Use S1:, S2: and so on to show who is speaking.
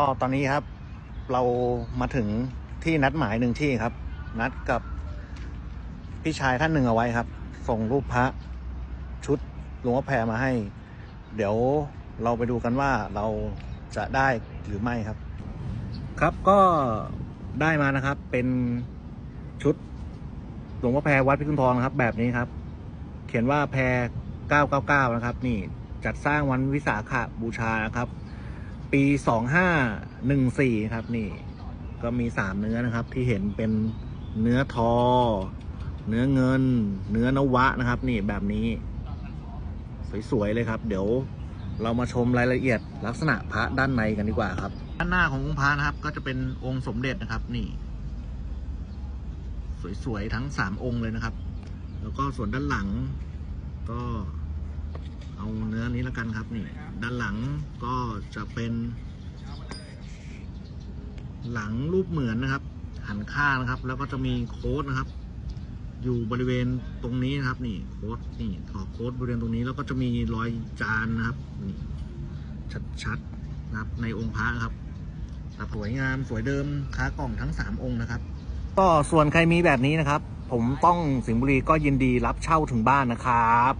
S1: ก็ตอนนี้ครับ เรามาถึงที่นัดหมายหนึ่งที่ครับ นัดกับพี่ชายท่านหนึ่งเอาไว้ครับ ส่งรูปพระชุดหลวงพ่อแพรมาให้ เดี๋ยวเราไปดูกันว่าเราจะได้หรือไม่ครับ ครับก็ได้มานะครับ เป็นชุดหลวงพ่อแพรวัดพิกุลทองนะครับ แบบนี้ครับ เขียนว่าแพร999 นะครับ นี่จัดสร้างวันวิสาขบูชานะครับ ปีสองห้าหนึ่งสี่ครับนี่ก็มีสามเนื้อนะครับ ที่เห็นเป็นเนื้อทอ เนื้อเงิน เนื้อนวะนะครับ นี่แบบนี้ สวยๆเลยครับ เดี๋ยวเรามาชมรายละเอียดลักษณะพระด้านในกันดีกว่าครับ ด้านหน้าขององค์พระนะครับ ก็จะเป็นองค์สมเด็จนะครับ นี่ สวยๆทั้งสามองค์เลยนะครับ แล้วก็ส่วนด้านหลังก็ เอาเนื้อนี้แล้วกันครับนี่ด้านหลังก็จะเป็นหลังรูปเหมือนนะครับ หันข้างนะครับ แล้วก็จะมีโค้ดนะครับ อยู่บริเวณตรงนี้นะครับ นี่โค้ดนี่ถอโค้ดบริเวณตรงนี้แล้วก็จะมีรอยจานนะครับนี่ชัดๆนะครับในองค์พระครับสวยงามสวยเดิมค้ากล่องทั้งสามองค์นะครับ ก็ส่วนใครมีแบบนี้นะครับ ผมต้องสิงห์บุรีก็ยินดีรับเช่าถึงบ้านนะครับ